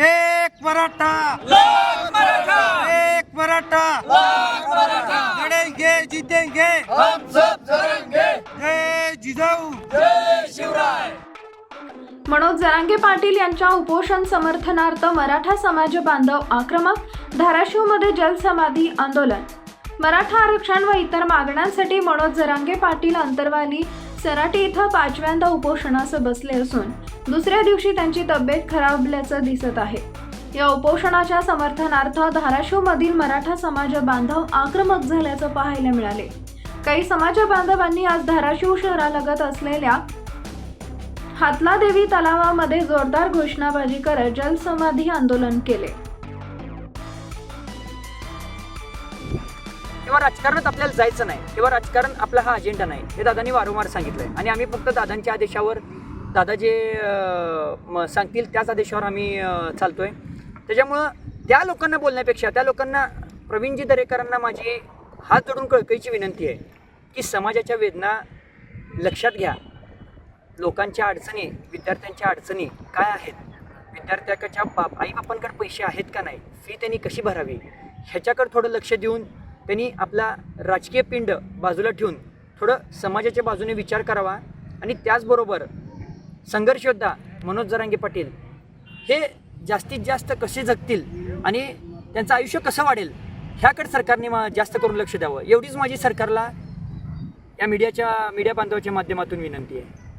एक मराठा एक मराठा लड़ेंगे जीतेंगे. हम सब लड़ेंगे जय जिजाऊ. जय शिवराय मनोज जरांगे पाटील यांच्या उपोषण समर्थनार्थ मराठा समाज बांधव आक्रमक धाराशिवमध्ये जलसमाधी आंदोलन. मराठा आरक्षण व इतर मागण्यांसाठी मनोज जरांगे पाटील अंतरवाली सराटी इथं पाचव्यांदा उपोषणास बसले असून दुसऱ्या दिवशी त्यांची तब्येत खराबल्याचं दिसत आहे. या उपोषणाच्या समर्थनार्थ धाराशिवमधील मराठा समाज बांधव आक्रमक झाल्याचं पाहायला मिळाले. काही समाज बांधवांनी आज धाराशिव शहरालगत असलेल्या हातलादेवी तलावामध्ये जोरदार घोषणाबाजी करत जलसमाधी आंदोलन केले. किंवा राजकारणात आपल्याला जायचं नाही किंवा राजकारण आपला हा अजेंडा नाही हे दादांनी वारंवार सांगितलं आहे आणि आम्ही फक्त दादांच्या आदेशावर दादा जे म- सांगतील त्याच आदेशावर आम्ही चालतो आहे त्याच्यामुळं त्या लोकांना बोलण्यापेक्षा त्या लोकांना प्रवीणजी दरेकरांना माझी हात जोडून कळकळीची विनंती आहे की समाजाच्या वेदना लक्षात घ्या. लोकांच्या अडचणी विद्यार्थ्यांच्या अडचणी काय आहेत? विद्यार्थ्याच्या बाप आईबापांकडे पैसे आहेत का नाही? फी त्यांनी कशी भरावी? ह्याच्याकडे थोडं लक्ष देऊन त्यांनी आपला राजकीय पिंड बाजूला ठेवून थोडं समाजाच्या बाजूने विचार करावा आणि त्याचबरोबर संघर्षयोद्धा मनोज जरांगे पाटील हे जास्तीत जास्त कसे जगतील आणि त्यांचं आयुष्य कसं वाढेल ह्याकडे सरकारने मा- जास्त करून लक्ष द्यावं. एवढीच माझी सरकारला या मीडियाच्या मीडिया बांधवाच्या माध्यमातून विनंती आहे.